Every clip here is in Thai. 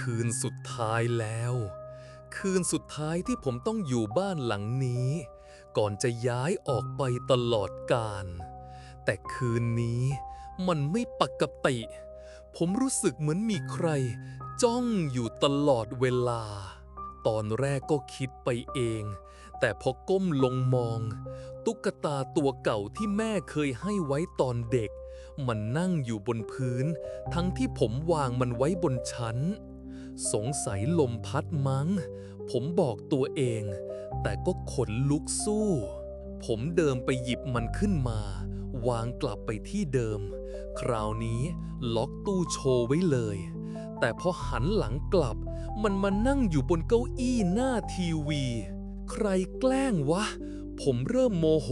คืนสุดท้ายแล้ว คืนสุดท้ายที่ผมต้องอยู่บ้านหลังนี้ ก่อนจะย้ายออกไปตลอดกาลแต่คืนนี้มันไม่ปกติ ผมรู้สึกเหมือนมีใคร จ้องอยู่ตลอดเวลา ตอนแรกก็คิดไปเอง แต่พอก้มลงมอง ตุ๊กตาตัวเก่าที่แม่เคยให้ไว้ตอนเด็ก มันนั่งอยู่บนพื้น ทั้งที่ผมวางมันไว้บนชั้น สงสัยลมพัดมั้ง ผมบอกตัวเอง แต่ก็ขนลุกสู้ ผมเดินไปหยิบมันขึ้นมา วางกลับไปที่เดิม คราวนี้ล็อกตู้โชว์ไว้เลย แต่พอหันหลังกลับ มันมานั่งอยู่บนเก้าอี้หน้าทีวี ใครแกล้งวะ ผมเริ่มโมโห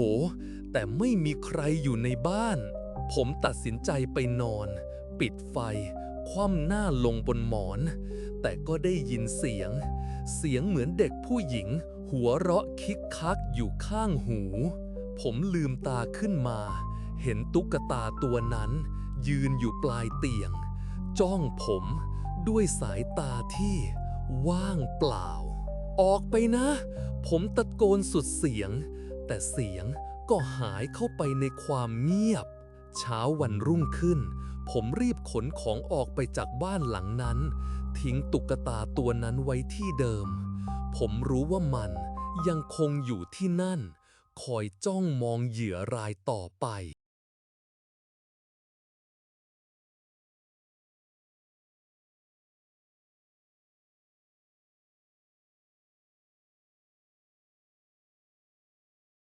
แต่ไม่มีใครอยู่ในบ้าน ผมตัดสินใจไปนอน ปิดไฟ คว่ำหน้าลงบนหมอน แต่ก็ได้ยินเสียง เสียงเหมือนเด็กผู้หญิง หัวเราะคิกคักอยู่ข้างหู ผมลืมตาขึ้นมา เห็นตุ๊กตาตัวนั้น ยืนอยู่ปลายเตียง จ้องผมด้วยสายตาที่ว่างเปล่า ออกไปนะ ผมตะโกนสุดเสียง แต่เสียงก็หายเข้าไปในความเงียบ เช้าวันรุ่งขึ้น ผมรีบขนของออกไปจากบ้านหลังนั้น ทิ้งตุ๊กตาตัวนั้นไว้ที่เดิม ผมรู้ว่ามันยังคงอยู่ที่นั่น คอยจ้องมองเหยื่อรายต่อไป